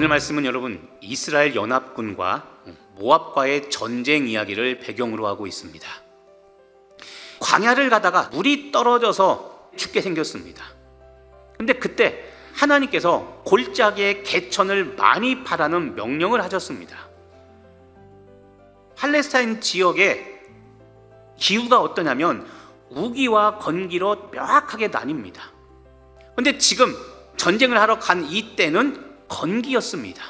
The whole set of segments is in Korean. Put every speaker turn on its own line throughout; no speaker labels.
오늘 말씀은 여러분 이스라엘 연합군과 모압과의 전쟁 이야기를 배경으로 하고 있습니다. 광야를 가다가 물이 떨어져서 죽게 생겼습니다. 근데 그때 하나님께서 골짜기에 개천을 많이 파라는 명령을 하셨습니다. 팔레스타인 지역의 기후가 어떠냐면 우기와 건기로 명확하게 나뉩니다. 근데 지금 전쟁을 하러 간 이때는 건기였습니다.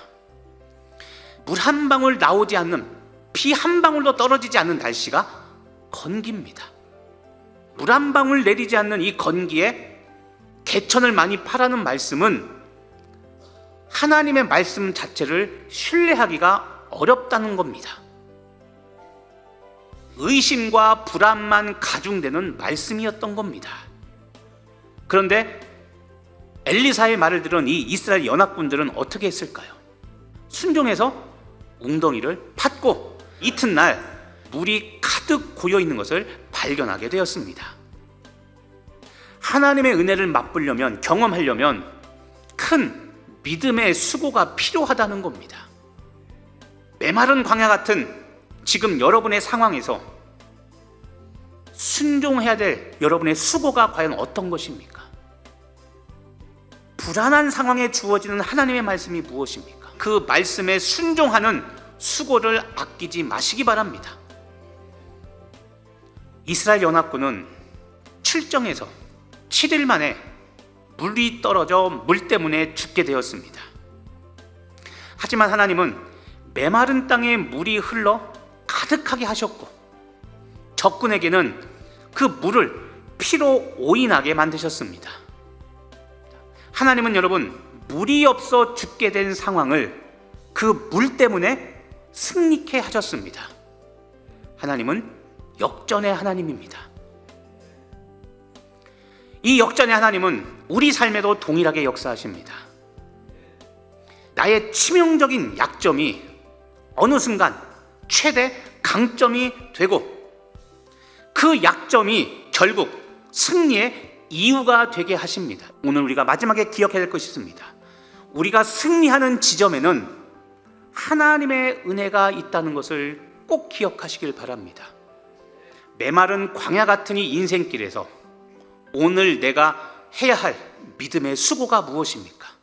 물 한 방울 나오지 않는 피한 방울도 떨어지지 않는 날씨가 건기입니다. 물 한 방울 내리지 않는 이 건기에 개천을 많이 파라는 말씀은 하나님의 말씀 자체를 신뢰하기가 어렵다는 겁니다. 의심과 불안만 가중되는 말씀이었던 겁니다. 그런데 엘리사의 말을 들은 이 이스라엘 연합군들은 어떻게 했을까요? 순종해서 웅덩이를 팠고 이튿날 물이 가득 고여 있는 것을 발견하게 되었습니다. 하나님의 은혜를 맛보려면 경험하려면 큰 믿음의 수고가 필요하다는 겁니다. 메마른 광야 같은 지금 여러분의 상황에서 순종해야 될 여러분의 수고가 과연 어떤 것입니까? 불안한 상황에 주어지는 하나님의 말씀이 무엇입니까? 그 말씀에 순종하는 수고를 아끼지 마시기 바랍니다. 이스라엘 연합군은 출정에서 7일 만에 물이 떨어져 물 때문에 죽게 되었습니다. 하지만 하나님은 메마른 땅에 물이 흘러 가득하게 하셨고 적군에게는 그 물을 피로 오인하게 만드셨습니다. 하나님은 여러분 물이 없어 죽게 된 상황을 그 물 때문에 승리케 하셨습니다. 하나님은 역전의 하나님입니다. 이 역전의 하나님은 우리 삶에도 동일하게 역사하십니다. 나의 치명적인 약점이 어느 순간 최대 강점이 되고 그 약점이 결국 승리의 이유가 되게 하십니다. 오늘 우리가 마지막에 기억해야 될 것이 있습니다. 우리가 승리하는 지점에는 하나님의 은혜가 있다는 것을 꼭 기억하시길 바랍니다. 메마른 광야 같은 이 인생길에서 오늘 내가 해야 할 믿음의 수고가 무엇입니까?